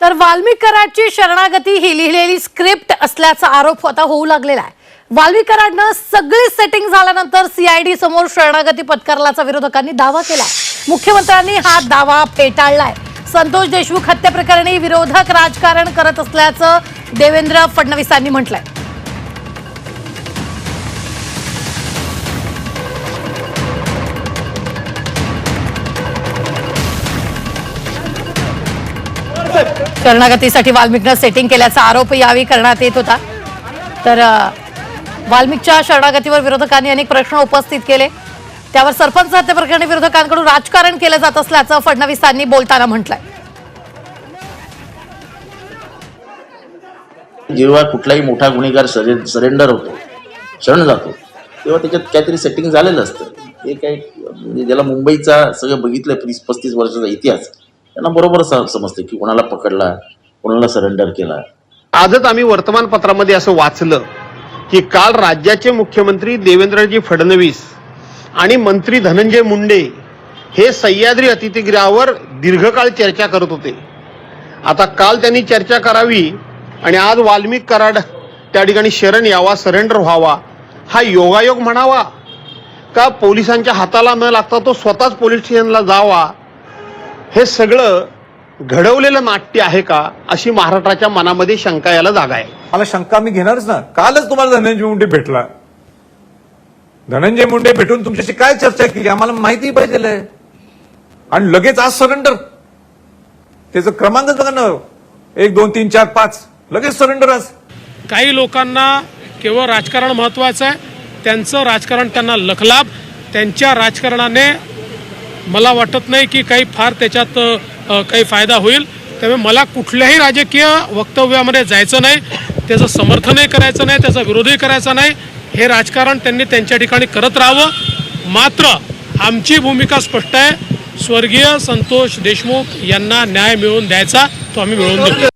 तर वाल्मिकराडची शरणागती ही लिहिलेली स्क्रिप्ट असल्याचा आरोप आता होऊ लागलेला आहे. वाल्मिकरांनं सगळी सेटिंग झाल्यानंतर सीआयडी समोर शरणागती पत्करल्याचा विरोधकांनी दावा केलाय मुख्यमंत्र्यांनी हा दावा फेटाळलाय. संतोष देशमुख हत्येप्रकरणी विरोधक राजकारण करत असल्याचं देवेंद्र फडणवीसांनी म्हटलंय. शरणागतीसाठी वाल्मिकनं सेटिंग केल्याचा आरोप यावेळी करण्यात येत होता. तर वाल्मिकच्या शरणागतीवर विरोधकांनी अनेक प्रश्न उपस्थित केले. त्यावर सरपंच हत्येप्रकरणी विरोधकांकडून राजकारण केलं जात असल्याचं फडणवीसांनी बोलताना म्हटलंय. जेव्हा कुठलाही मोठा गुन्हेगार सरे सरेंडर होतो शरण जातो तेव्हा त्याच्यात काहीतरी सेटिंग झालेलं असतं. ते काही म्हणजे ज्याला मुंबईचा सगळं बघितलं तीस पस्तीस वर्षाचा इतिहास त्यांना बरोबर समजते की कोणाला पकडला कोणाला सरेंडर केला. आजच आम्ही वर्तमानपत्रामध्ये असं वाचलं की काल राज्याचे मुख्यमंत्री देवेंद्रजी फडणवीस आणि मंत्री धनंजय मुंडे हे सह्याद्री अतिथीगृहावर दीर्घकाळ चर्चा करत होते. आता काल त्यांनी चर्चा करावी आणि आज वाल्मिक कराड त्या ठिकाणी शरण यावा सरेंडर व्हावा हा योगायोग म्हणावा. का पोलिसांच्या हाताला न लागता तो स्वतःच पोलीस स्टेशनला जावा हे सगळं घडवलेलं नाट्य आहे का अशी महाराष्ट्राच्या मनामध्ये शंका याला जागा आहे. मला शंका मी घेणारच ना. कालच तुम्हाला धनंजय मुंडे भेटला. धनंजय मुंडे भेटून तुमच्याशी काय चर्चा केली? आम्हाला माहिती पाहिजे आणि लगेच आज सरेंडर त्याचं क्रमांकच बघा ना. एक दोन तीन चार पाच. लगेच सरेंडर आज. काही लोकांना केवळ राजकारण महत्वाचं आहे. त्यांचं राजकारण त्यांना लखलाभ त्यांच्या राजकारणाने मला वाटत नाही की काही फार त्याच्यात काही फायदा होईल. त्यामुळे मला कुठल्याही राजकीय वक्तव्यामध्ये जायचं नाही. त्याचं समर्थनही करायचं नाही त्याचा विरोधही करायचा नाही. हे राजकारण त्यांनी त्यांच्या ठिकाणी करत राहावं. मात्र आमची भूमिका स्पष्ट आहे. स्वर्गीय संतोष देशमुख यांना न्याय मिळवून द्यायचा तो आम्ही मिळवून देतो